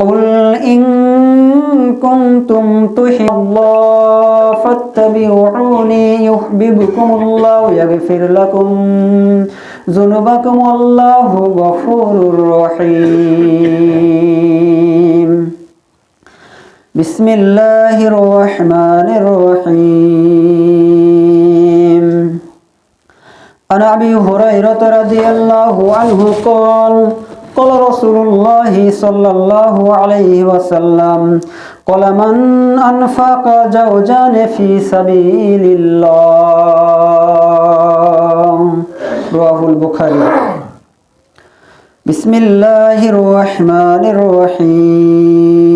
قل إن كنتم تحبون الله فاتبعوني يحببكم الله ويغفر لكم ذنوبكم والله غفور رحيم بسم الله الرحمن الرحيم عن ابي هريره رضي الله عنه قال قال رسول الله صلى الله عليه وسلم قال من انفق زوجان في سبيل الله رواه البخاري بسم الله الرحمن الرحيم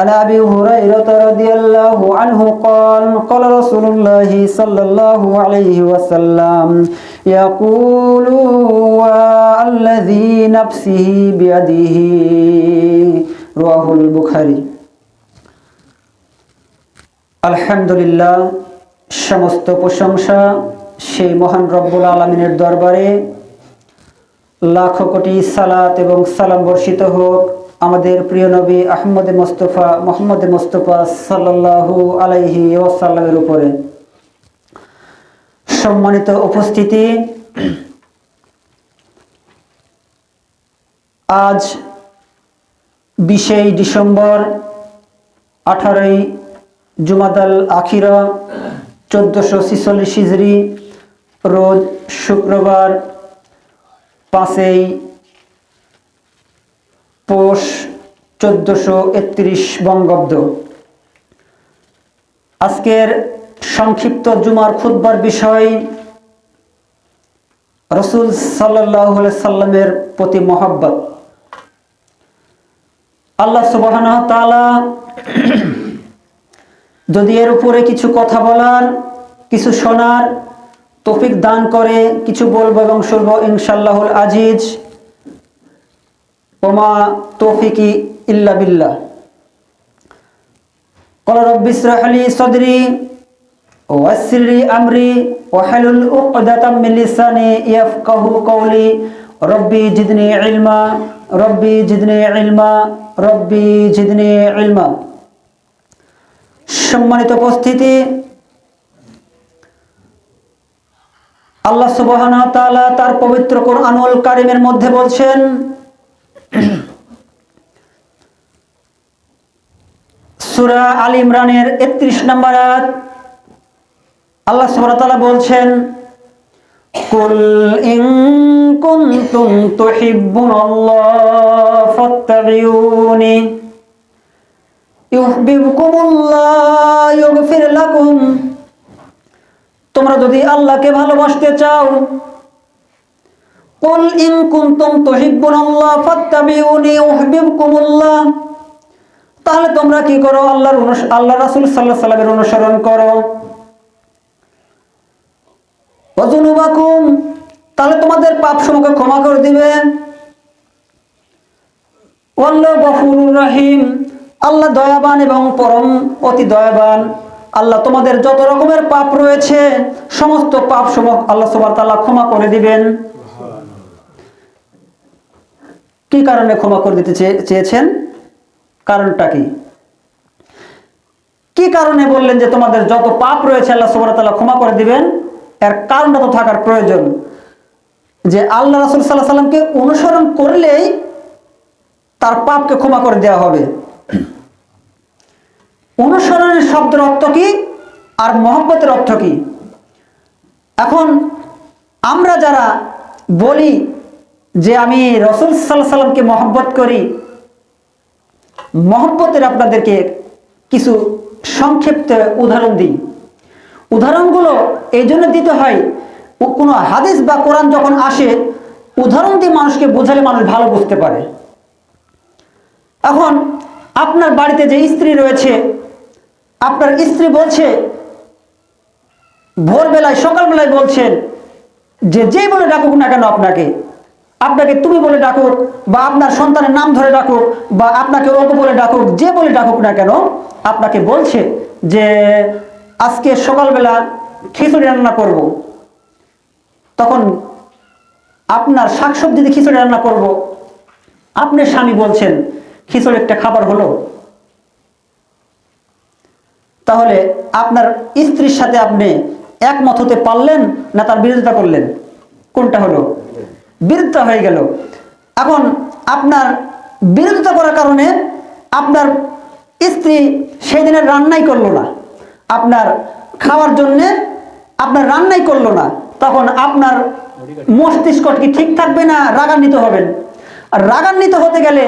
عن ابي هريره صلى الله عليه وسلم يقول الذي نفسه بيده رواه البخاري আলহামদুলিল্লাহ সমস্ত প্রশংসা সেই মহান রব্বুল আলমিনের দরবারে লাখো কোটি সালাত এবং সালাম বর্ষিত হোক আমাদের প্রিয় নবী আহমদ মোস্তফা মোহাম্মদ মোস্তফা সাল্লাল্লাহু আলাইহি ওয়াসাল্লামের উপরে সম্মানিত উপস্থিতি। আজ বিশেই ডিসেম্বর আঠারোই জুমাদাল আখিরা চোদ্দশো ছিচল্লিশ হিজড়ি রোজ শুক্রবার পাঁচই পৌষ চোদ্দশো একত্রিশ বঙ্গাব্দ। আজকের সংক্ষিপ্ত জুমার খুদ্বার বিষয়, রসুল সাল্লাহ সাল্লামের প্রতি মহাব্বত। আল্লাহ সুবাহ যদি এর উপরে কিছু কথা বলার, কিছু শোনার তফিক দান করে, কিছু বলব এবং শুনব ইনশাল্লাহ আজিজ, ওমা তৌফিকি ইল্লা বিল্লা কল রব্বিস রাহলি ওয়াসরি আমরি ওয়াহলুল উকদাতাম মিন ইয়াফকাহু কওলি, রব্বি জিদনি ইলমা, রব্বি জিদনি ইলমা, রব্বি জিদনি ইলমা। সম্মানিত উপস্থিতি, আল্লাহ সুবহানাহু তাআলা তার পবিত্র কোরআনুল কারীমের মধ্যে বলছেন, সূরা আল ইমরানের 31 নম্বর আয়াত আল্লাহ সুবহানাহু বলছেন, কুল ইন কুনতুম তুহিব্বুনাল্লাহ ফাত্তাবিউনি, ইউহিব্বুকুমুল্লাহ, ইউগফির লাকুম। তোমরা যদি আল্লাহকে ভালোবাসতে চাও, কুল ইন কুনতুম তুহিব্বুনাল্লাহ ফাত্তাবিউনি, ইউহিব্বুকুমুল্লাহ, তাহলে তোমরা কি করো? আল্লাহর আল্লাহ রাসূল সাল্লাল্লাহু আলাইহি সাল্লামের অনুসরণ করো। ওয়াজুনুবাকুম, তাহলে তোমাদের পাপ সমূহকে ক্ষমা করে দিবে। রহিম, আল্লাহ দয়াবান এবং পরম অতি দয়াবান। আল্লাহ তোমাদের যত রকমের পাপ রয়েছে, সমস্ত পাপ সমূহ আল্লাহ ওয়া তাআলা ক্ষমা করে দিবেন। কি কারণে ক্ষমা করে দিতে চেয়ে- চেয়েছেন? কারণটা কি? কি কারণে বললেন যে তোমাদের যত পাপ রয়েছে, আল্লাহ ওয়া তাআলা ক্ষমা করে দিবেন? এর কারণটা তো থাকার প্রয়োজন। যে আল্লাহ রাসূল আলাইহি সাল্লামকে অনুসরণ করলেই তার পাপকে ক্ষমা করে দেওয়া হবে। অনুসরণের শব্দের অর্থ কি আর মহব্বতের অর্থ কি? এখন আমরা যারা বলি যে আমি রসুল সাল্লাহ সাল্লামকে মহব্বত করি, মহব্বতের আপনাদেরকে কিছু সংক্ষিপ্ত উদাহরণ দিই। উদাহরণগুলো এই জন্য দিতে হয়। কোনো হাদিস বা কোরআন যখন আসে, উদাহরণ দিয়ে মানুষকে বোঝালে মানুষ ভালো বুঝতে পারে। এখন আপনার বাড়িতে যে স্ত্রী রয়েছে, আপনার স্ত্রী বলছে, ভোরবেলায়, সকালবেলায় বলছেন যে যে বলে ডাকুক না কেন আপনাকে আপনাকে তুমি বলে ডাকুক বা আপনার সন্তানের নাম ধরে ডাকুক বা আপনাকে অপু বলে ডাকুক, যে বলে ডাকুক না কেন, আপনাকে বলছে যে আজকে সকালবেলা খিচুড়ি রান্না করব। তখন আপনার শাকসবজি দিয়ে খিচুড়ি রান্না করব। আপনি স্বামী বলছেন খিচুড়ি একটা খাবার হলো। তাহলে আপনার স্ত্রীর সাথে আপনি একমত হতে পারলেন না তার বিরোধিতা করলেন? কোনটা হলো? বিরোধিতা হয়ে গেল। এখন আপনার বিরোধিতা করার কারণে আপনার স্ত্রী সেই দিনের রান্নাই করল না। আপনার খাওয়ার জন্যে আপনার রান্নাই করল না, তখন আপনার মস্তিষ্ক কি ঠিক থাকবে না? রাগান্বিত হবেন। আর রাগান্বিত হতে গেলে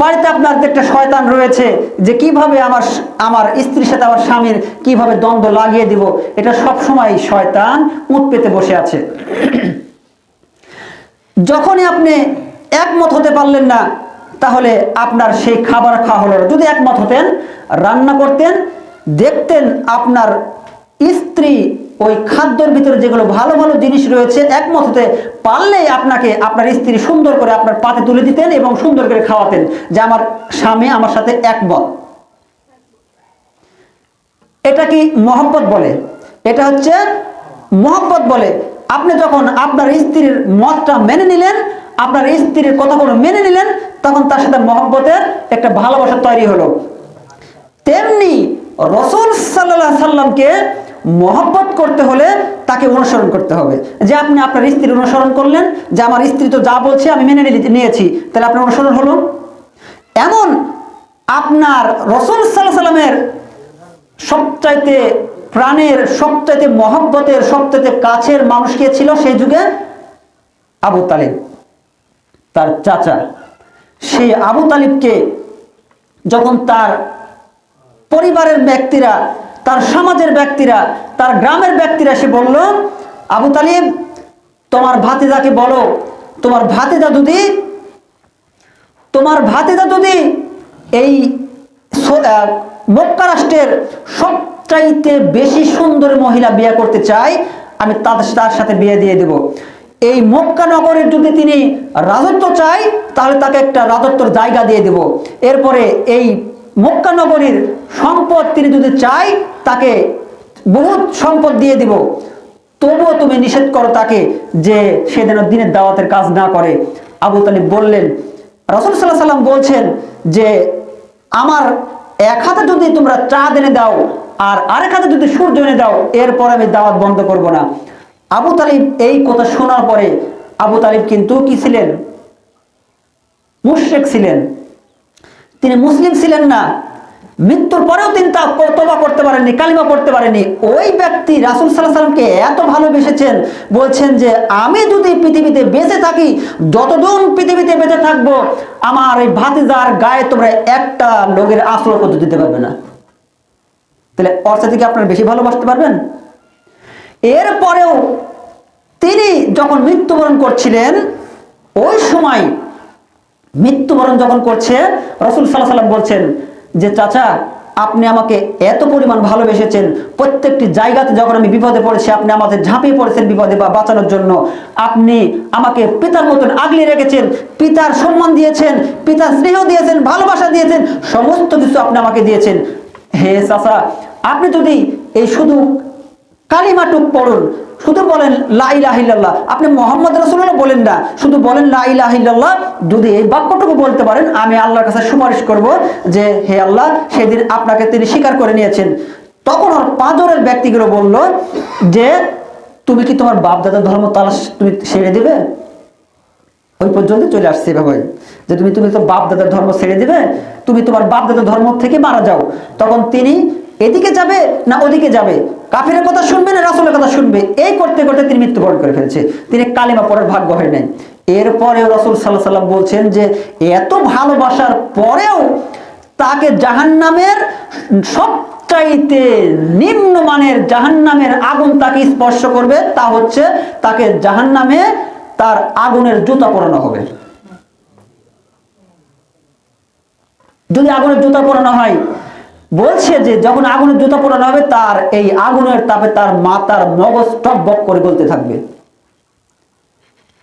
বাড়িতে আপনার একটা শয়তান রয়েছে, যে কীভাবে আমার আমার স্ত্রীর সাথে আমার স্বামীর কীভাবে দ্বন্দ্ব লাগিয়ে দিব, এটা সব সময় শয়তান মুখ পেতে বসে আছে। যখনই আপনি একমত হতে পারলেন না, তাহলে আপনার সেই খাবার খাওয়া হলো যদি একমত হতেন, রান্না করতেন দেখতেন আপনার স্ত্রী ওই খাদ্যের ভিতরে যেগুলো ভালো ভালো জিনিস রয়েছে, একমত হতে পারলেই আপনাকে আপনার স্ত্রী সুন্দর করে আপনার পাতে তুলে দিতেন এবং সুন্দর করে খাওয়াতেন, যে আমার স্বামী আমার সাথে একমত। এটা কি মহব্বত বলে? এটা হচ্ছে মহব্বত বলে। আপনি যখন আপনার স্ত্রীর মতটা মেনে নিলেন, আপনার স্ত্রীর কথাগুলো মেনে নিলেন, তখন তার সাথে মহব্বতের একটা ভালোবাসা তৈরি হলো। তেমনি রসুল সাল্লাহ সাল্লামকে মহব্বত করতে হলে তাকে অনুসরণ করতে হবে। যে আপনি আপনার স্ত্রীর অনুসরণ করলেন, যে আমার স্ত্রী তো যা বলছে আমি মেনে নিয়ে- নিয়েছি, তাহলে আপনার অনুসরণ হলো? এমন আপনার রসুল সাল্লাহ সাল্লামের সবচাইতে প্রাণের, সবচাইতে মহব্বতের, সবচাইতে কাছের মানুষ কে ছিল সেই যুগে? আবু তালিব, তার চাচা। সেই আবু তালিবকে যখন তার পরিবারের ব্যক্তিরা, তার সমাজের ব্যক্তিরা, তার গ্রামের ব্যক্তিরা সে বলল, আবু তালিব, তোমার ভাতিজাকে বলো, তোমার ভাতিজা যদি, তোমার ভাতিজা যদি এই মক্কা রাষ্ট্রের সবচাইতে বেশি সুন্দর মহিলা বিয়ে করতে চাই আমি তাদের তার সাথে বিয়ে দিয়ে দেব। এই মক্কা নগরের যদি তিনি রাজত্ব চাই তাহলে তাকে একটা রাজত্বর জায়গা দিয়ে দেব। এরপরে এই মক্কা নগরীর সম্পদ তিনি যদি চাই, তাকে বহুত সম্পদ দিয়ে দিব। তবুও তুমি নিষেধ করো তাকে যে সে যেন দিনের দাওয়াতের কাজ না করে। আবু তালিব বললেন, রসুল সাল্লাহ সাল্লাম বলছেন যে, আমার এক হাতে যদি তোমরা চাঁদ এনে দাও, আর আরেক হাতে যদি সূর্য এনে দাও, এরপর আমি দাওয়াত বন্ধ করব না। আবু তালিব এই কথা শোনার পরে আবু তালিব কিন্তু কি ছিলেন? মুশরিক ছিলেন। তিনি মুসলিম ছিলেন না। মৃত্যুর পরেও তিনি তা তোবা করতে পারেননি, কালিমা পড়তে পারেননি। ওই ব্যক্তি রাসুল সাল্লাহ সাল্লামকে এত ভালোবেসেছেন, বলছেন যে, আমি যদি পৃথিবীতে বেঁচে থাকি যতদিন পৃথিবীতে বেঁচে থাকব, আমার এই ভাতিজার গায়ে তোমরা একটা লোকের আশ্রয় করতে দিতে পারবে না। তাহলে অর্থ থেকে আপনারা বেশি ভালোবাসতে পারবেন? এরপরেও তিনি যখন মৃত্যুবরণ করছিলেন, ওই সময় মৃত্যুবরণ যখন করছে, রসুল সাল্লাহ সাল্লাম বলছেন যে, চাচা, আপনি আমাকে এত পরিমাণ ভালোবেসেছেন। প্রত্যেকটি জায়গাতে যখন আমি বিপদে পড়েছি, আপনি আমাদের ঝাঁপিয়ে পড়েছেন বিপদে বা বাঁচানোর জন্য। আপনি আমাকে পিতার মতন আগলে রেখেছেন, পিতার সম্মান দিয়েছেন, পিতার স্নেহ দিয়েছেন, ভালোবাসা দিয়েছেন, সমস্ত কিছু আপনি আমাকে দিয়েছেন। হে চাচা, আপনি যদি এই শুধু কালিমাটুক পড়ুন। শুধু বলেন লাইলাহিল্লাহ আপনি মোহাম্মদ রসুল্লাহ বলেন না। শুধু বলেন লাইলাহিল্লাহ যদি এই বাক্যটুকু বলতে পারেন, আমি আল্লাহর কাছে সুপারিশ করব যে, হে আল্লাহ, সেদিন আপনাকে তিনি স্বীকার করে নিয়েছেন। তখন ওর পাঁজরের ব্যক্তিগুলো বলল, যে, তুমি কি তোমার বাপ দাদার ধর্ম তালাশ তুমি ছেড়ে দেবে? ওই পর্যন্ত চলে আসছে এভাবে। যে, তুমি তুমি তো বাপ দাদার ধর্ম ছেড়ে দিবে, তুমি তোমার বাপ দাদার ধর্ম থেকে মারা যাও। তখন তিনি এদিকে যাবে না ওদিকে যাবে? কাফিরের কথা শুনবে না রাসুলের কথা শুনবে? এই করতে করতে তিনি মৃত্যুবরণ করে ফেলেছে। তিনি কালিমা পড়ার ভাগ্য হয় নাই। এরপরে রসুল সাল্লাহ সাল্লাম বলছেন যে, এত ভালোবাসার পরেও তাকে জাহান্নামের সবচাইতে নিম্নমানের জাহান্নামের আগুন তাকে স্পর্শ করবে, তা হচ্ছে তাকে জাহান্নামে তার আগুনের জুতা পরানো হবে। যদি আগুনের জুতা পরানো হয় বলছে যে যখন আগুনের জুতা পরানো হবে, তার এই আগুনের তাপে তার মাথার মগজ টপ বক করে গলতে থাকবে।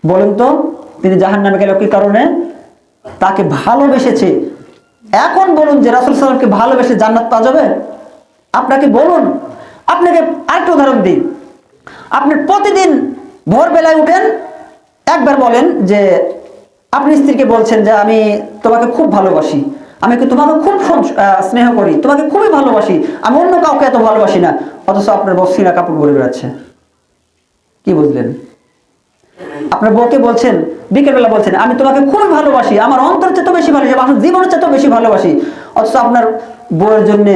বলুন তো, তিনি জাহান নামে গেল কি কারণে? তাকে ভালোবেসেছে। এখন বলুন যে রাসুল সাল্লামকে ভালোবেসে জান্নাত পাওয়া যাবে? আপনাকে বলুন, আপনাকে আরেকটা উদাহরণ দিই। আপনি প্রতিদিন ভোরবেলায় উঠেন, একবার বলেন যে, আপনি স্ত্রীকে বলছেন যে, আমি তোমাকে খুব ভালোবাসি। আমি কি তোমাকে খুব স্নেহ করি। তোমাকে খুবই ভালোবাসি। আমি অন্য কাউকে এত ভালোবাসি না। অথচ আপনার বসিরা কাপড় পরে বেড়াচ্ছে। কি বুঝলেন? আপনার বউকে বলছেন, বিকেলবেলা বলছেন, আমি তোমাকে খুবই ভালোবাসি। আমার অন্তর চেয়ে তো বেশি ভালোবাসি, আমার জীবনের চেয়ে তো বেশি ভালোবাসি। অথচ আপনার বউয়ের জন্য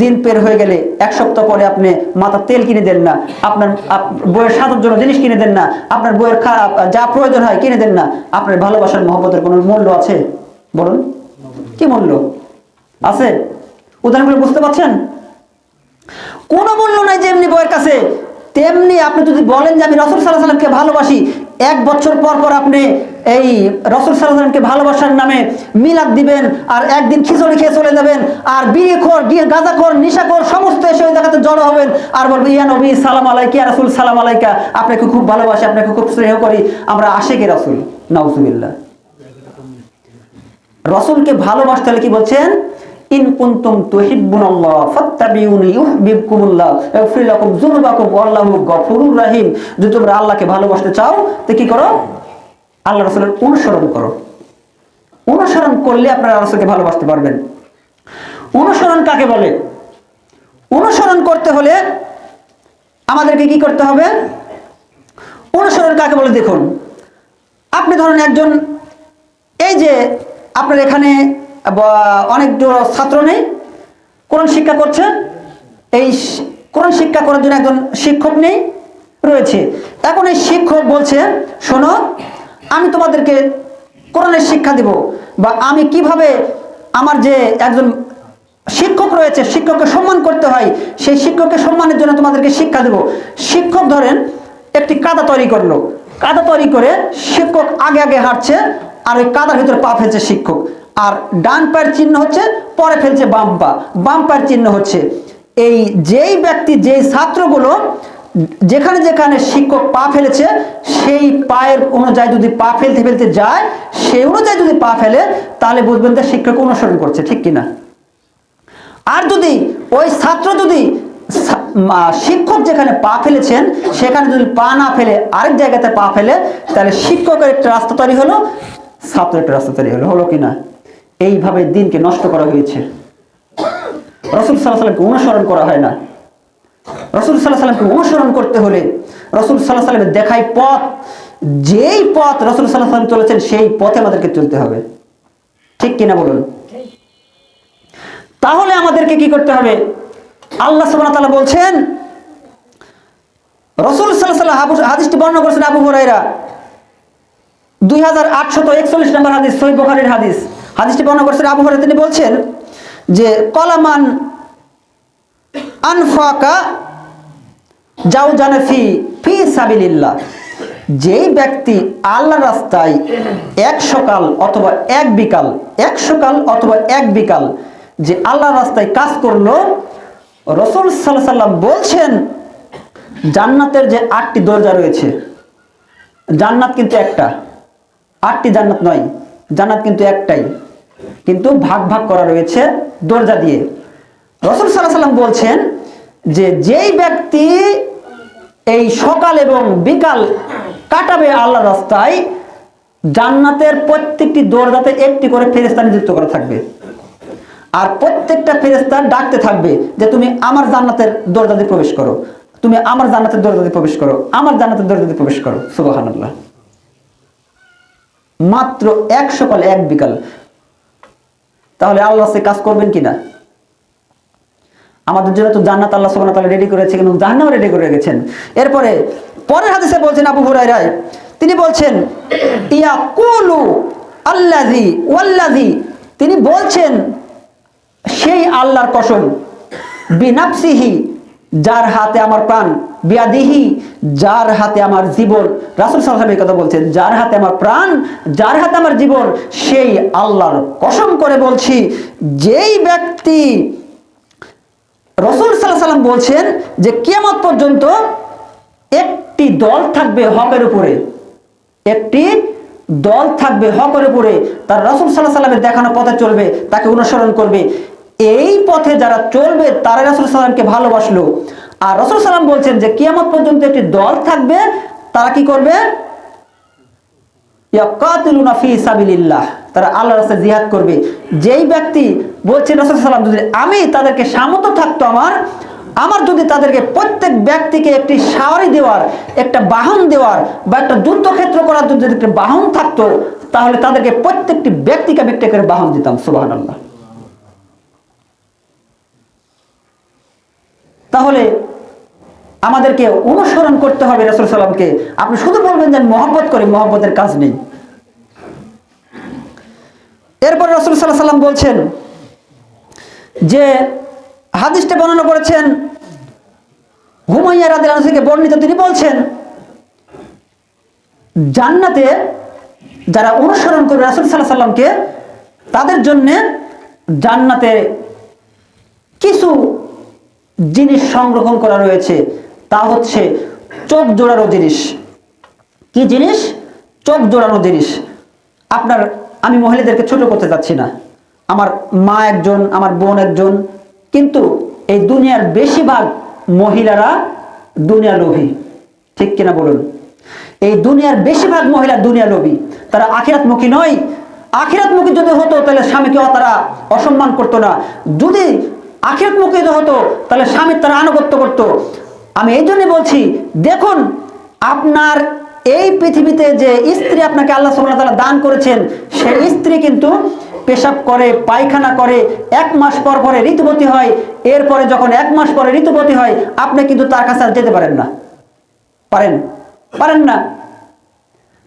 দিন পের হয়ে গেলে এক সপ্তাহ পরে আপনি মাথা তেল কিনে দেন না। আপনার বইয়ের সাজার জন্য জিনিস কিনে দেন না। আপনার বইয়ের যা প্রয়োজন হয় কিনে দেন না। আপনার ভালোবাসার মহব্বতের কোনো মূল্য আছে? বলুন। কি মূল্য আছে? উদাহরণ বুঝতে পারছেন? কোনো মূল্য নাই যেমনি বইয়ের কাছে। তেমনি আপনি যদি বলেন যে আমি রসুল সাল্লাহ সাল্লামকে ভালোবাসি, এক বছর পর পর আপনি এই রসুল সাল্লামকে ভালোবাসার নামে মিলাদ দিবেন, আর একদিন খিচুড়ি খেয়ে চলে যাবেন, আর বিয়ে খোর গিয়ে গাঁজা খোর, নিশা খোর, সমস্ত এসে ওই জায়গাতে জড়ো হবেন, আর বলবেন, ইয়া নবী, সালাম আলাইকা রসুল, সালাম আলাইকা, আপনাকে খুব ভালোবাসি, আপনাকে খুব স্নেহ করি, আমরা আশেকে রসুল, নাউজুবিল্লাহ। রসুলকে ভালোবাসতে হলে কি বলছেন? ইন কুনতুম তুহিব্বুনাল্লাহ ফাত্তাবিউনি ইউহিব্বুকুমুল্লাহ ইয়াগফির লাকুম যুনুবাকুম ওয়াল্লাহু গফুরুর রহিম। যদি তোমরা আল্লাহকে ভালোবাসতে চাও, তো কি করো? আল্লাহ রাসূলের অনুসরণ করো। অনুসরণ করলে আপনারা রাসূলকে ভালোবাসতে পারবেন। অনুসরণ কাকে বলে? অনুসরণ করতে হলে আমাদেরকে কি করতে হবে? অনুসরণ কাকে বলে? দেখুন, আপনি ধরুন একজন, এই যে আপনার এখানে অনেক ছাত্র নেই। কোরআন শিক্ষা করছে। এই কোরআন শিক্ষা করার জন্য একজন শিক্ষক নেই, রয়েছে। এখন এই শিক্ষক বলছে, শোনো, আমি তোমাদেরকে কোরআনের শিক্ষা দেব বা আমি কীভাবে আমার যে একজন শিক্ষক রয়েছে, শিক্ষককে সম্মান করতে হয়, সেই শিক্ষককে সম্মানের জন্য তোমাদেরকে শিক্ষা দেব। শিক্ষক ধরেন, একটি কাদা তৈরি করল। কাদা তৈরি করে শিক্ষক আগে আগে হাঁটছে আর ওই কাদার ভিতরে পা ফেলছে শিক্ষক। আর ডান পায়ের চিহ্ন হচ্ছে, পরে ফেলছে বাম পা। বাম পায়ের চিহ্ন হচ্ছে, এই যেই ব্যক্তি, যেই ছাত্রগুলো যেখানে যেখানে শিক্ষক পা ফেলেছে, সেই পায়ের অনুযায়ী যদি পা ফেলতে ফেলতে যায়, সেই অনুযায়ী যদি পা ফেলে, তাহলে বুঝবেন যে শিক্ষক অনুসরণ করছে, ঠিক কিনা? আর যদি ওই ছাত্র যদি শিক্ষক যেখানে পা ফেলেছেন, সেখানে যদি পা না ফেলে, আরেক জায়গাতে পা ফেলে, তাহলে শিক্ষকের একটা রাস্তা তৈরি হলো ছাত্রের রাস্তা তৈরি হলো হলো কিনা? এইভাবে দিনকে নষ্ট করা হয়েছে। রসুল সাল্লাহ সাল্লামকে অনুসরণ করা হয় না। রসুল সাল্লাহ সাল্লামকে অনুসরণ করতে হলে রসুল সাল্লাহ সাল্লামের দেখাই পথ, যেই পথ রসুল সাল্লাহ সাল্লাম চলেছেন, সেই পথে আমাদেরকে চলতে হবে। ঠিক কিনা বলুন? তাহলে আমাদেরকে কি করতে হবে? আল্লাহ ওয়া বলছেন, রসুল সাল্লাহ হাদিসটি বর্ণনা করেছেন আবু হুরাইরা দুই হাজার আটশত একচল্লিশ নম্বর হাদিস, সহি বুখারীর হাদিস। হাদিসটি বর্ণনা করেছেন আবু হুরাইরা তিনি বলছেন যে, কলামান আনফাকা যাও জানাফি ফি সাবিলিল্লাহ। যেই ব্যক্তি আল্লাহর রাস্তায় এক সকাল অথবা এক বিকাল, এক সকাল অথবা এক বিকাল যে আল্লাহর রাস্তায় কাজ করল, রসুল সাল্লাহ সাল্লাম বলছেন, জান্নাতের যে আটটি দরজা রয়েছে, জান্নাত কিন্তু একটা। আটটি জান্নাত নয়। জান্নাত কিন্তু একটাই। কিন্তু ভাগ ভাগ করা রয়েছে দরজা দিয়ে। রসুল সাল্লাহ সাল্লাম বলছেন যে, যেই ব্যক্তি এই সকাল এবং বিকাল কাটাবে আল্লাহ রাস্তায়, জান্নাতের প্রত্যেকটি দরজাতে একটি করে ফেরেস্তা নিযুক্ত করা থাকবে। আর প্রত্যেকটা ফেরেস্তা ডাকতে থাকবে যে, তুমি আমার জান্নাতের দরজাতে প্রবেশ করো। তুমি আমার জান্নাতের দরজাতে প্রবেশ করো। আমার জান্নাতের দরজাতে প্রবেশ করো। সুবহানাল্লাহ। মাত্র এক সকাল এক বিকাল। তাহলে আল্লাহ সে কাজ করবেন কিনা? আমাদের জন্য তো জান্নাত আল্লাহ সুবহানাহু তাআলা রেডি করেছে কিন্তু জাহান্নাম রেডি করে রেখেছেন। এরপরে পরের হাদিসে বলছেন আবু হুরায়রা, তিনি বলছেন ইয়া কুলু আল্লাযী ওয়াল্লাযী। তিনি বলছেন, সেই আল্লাহর কসম, বিনাফসিহি যার হাতে আমার প্রাণ, বিয়াদিহি, যার হাতে আমার জীবন, রাসুল সাল্লাম এই কথা বলছেন, যার হাতে আমার প্রাণ, যার হাতে আমার জীবন, সেই আল্লাহর কসম করে বলছি, যেই ব্যক্তি রসুল সাল্লাহ সাল্লাম বলছেন যে কিয়ামত পর্যন্ত একটি দল থাকবে হকের উপরে, একটি দল থাকবে হকের উপরে, তার রসুল সাল্লাহ সাল্লামের দেখানো পথে চলবে, তাকে অনুসরণ করবে। এই পথে যারা চলবে তারা রসুল সাল্লামকে ভালোবাসলো। আর রসুল সাল্লাম বলছেন যে, কিয়ামত পর্যন্ত একটি দল থাকবে, তারা কি করবে? তারা রাস্তায় জিহাদ করবে। যেই ব্যক্তি বলছেন আমি তাদেরকে সামর্থ্য থাকতো আমার আমার যদি তাদেরকে প্রত্যেক ব্যক্তিকে একটি সাওয়ারি দেওয়ার, একটা বাহন দেওয়ার বা একটা যুদ্ধক্ষেত্র করার যদি একটা বাহন থাকতো, তাহলে তাদেরকে প্রত্যেকটি ব্যক্তিকে একটা করে বাহন দিতাম, সুবহানাল্লাহ। তাহলে আমাদেরকে অনুসরণ করতে হবে রসুল সাল্লামকে। আপনি শুধু বলবেন যে মহব্বত করে, মহব্বতের কাজ নেই। এরপর রসুল সাল্লাহ সাল্লাম বলছেন যে হাদিসটা বর্ণনা করেছেন, হুমাইয়া রাদিল বর্ণিত তিনি বলছেন, জান্নাতে যারা অনুসরণ করবে রাসুল সাল্লাহ সাল্লামকে তাদের জন্যে জান্নাতে কিছু জিনিস সংরক্ষণ করা রয়েছে, তা হচ্ছে চোখ জোড়ানো জিনিস। কি জিনিস? চোখ জোড়ানো জিনিস। আপনার, আমি মহিলাদেরকে ছোট করতে চাচ্ছি না। আমার মা একজন, আমার বোন একজন, কিন্তু এই দুনিয়ার বেশিরভাগ মহিলারা দুনিয়া লোভী। ঠিক কিনা বলুন? এই দুনিয়ার বেশিরভাগ মহিলা দুনিয়া লোভী। তারা আখিরাতমুখী নয়। আখিরাতমুখী যদি হতো, তাহলে স্বামীকে তারা অসম্মান করতো না। যদি আখিরাতমুখী যদি হতো, তাহলে স্বামীর তারা আনুগত্য করতো। আমি এই জন্যই বলছি, দেখুন, আপনার এই পৃথিবীতে যে স্ত্রী আপনাকে আল্লাহ সুবহানাহু ওয়া তাআলা দান করেছেন সেই স্ত্রী কিন্তু পেশাব করে, পায়খানা করে, এক মাস পর পরে ঋতুবতী হয়, এরপরে যখন এক মাস পরে ঋতুবতী হয়, আপনি কিন্তু তার কাছে আর যেতে পারেন না। পারেন? পারেন না।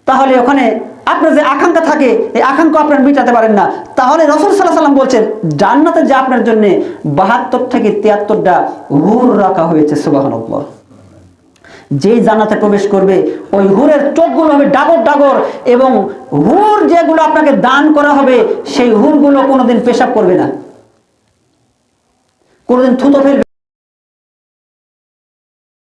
তাহলে ওখানে আপনার যে আকাঙ্ক্ষা থাকে, এই আকাঙ্ক্ষা আপনার মিটাতে পারেন না। তাহলে রসুল সাল্লাহ সাল্লাম বলছেন, জান্নাতে যে আপনার জন্য বাহাত্তর থেকে তিয়াত্তরটা হুর রাখা হয়েছে সুবাহ যেই জান্নাতে প্রবেশ করবে, ওই হুরের চোখগুলো হবে ডাগর ডাগর এবং হুর যেগুলো আপনাকে দান করা হবে, সেই হুরগুলো কোনোদিন পেশাব করবে না। কোনোদিন থুতো ফেলবে